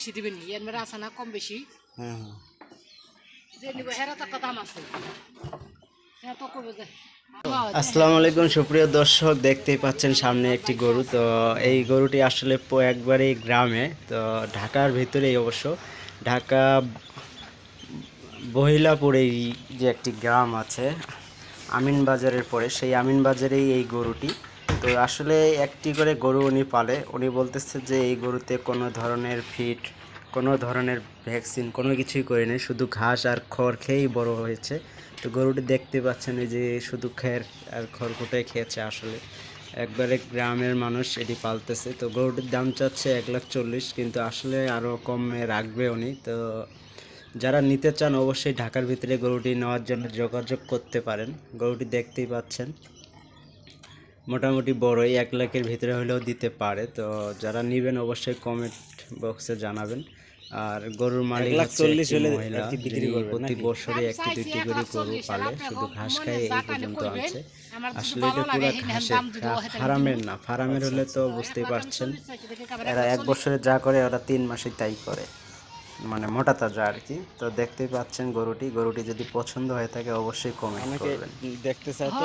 বেশি দিবেন নি এর আছে না কম বেশি। হ্যাঁ হ্যাঁ। যে নিব হেরা তো দাম আছে। হ্যাঁ তো কবে যে আসসালামু আলাইকুম সুপ্রিয় দর্শক দেখতেই পাচ্ছেন সামনে একটি গরু। তো এই গরুটি আসলে একবারেই গ্রামে তো ঢাকার ভিতরেই অবশ্য। ঢাকা বহিলাপুরেই যে একটি গ্রাম আছে আমিনবাজারের পরে সেই আমিনবাজারেই এই গরুটি তো আসলে একটি করে গরু উনি পালে। উনি বলতেছে যে, এই গরুতে কোনো ধরনের ফিট, কোনো ধরনের ভ্যাকসিন, কোনো কিছুই করিনি শুধু ঘাস আর খড় খেয়েই বড় হয়েছে। তো গরুটি দেখতে পাচ্ছেন এই যে, শুধু খের আর খড়কুটাই খেয়েছে আসলে। একবারে গ্রামের মানুষ এটি পালতেছে। তো গরুটির দাম চাচ্ছে এক লাখ চল্লিশ, কিন্তু আসলে আরও কমে রাখবে উনি। তো যারা নিতে চান, অবশ্যই ঢাকার ভিতরে গরুটি নেওয়ার জন্য যোগাযোগ করতে পারেন। গরুটি দেখতেই পাচ্ছেন। মোটামুটি বড়ই এক লাখের ভিতরে হলেও দিতে পারে। তো যারা নেবেন অবশ্যই কমেন্ট বক্সে জানাবেন। আর গরুর মালিক মহিলা প্রতি বছরই একটি দুইটি করে গরু পালে শুধু ঘাস খায় এই পর্যন্ত আছে। আসলে এটা পুরো ঘাসের ফার্মের না ফার্মের হলে তো বুঝতেই পারছেন। এরা এক বছরে যা করে ওরা তিন মাসে তাই করে। মানে মোটা তাজা আর কি। তো দেখতেই পাচ্ছেন গরুটি। গরুটি যদি পছন্দ হয়ে থাকে অবশ্যই কমেন্ট করবেন। দেখতে চাই তো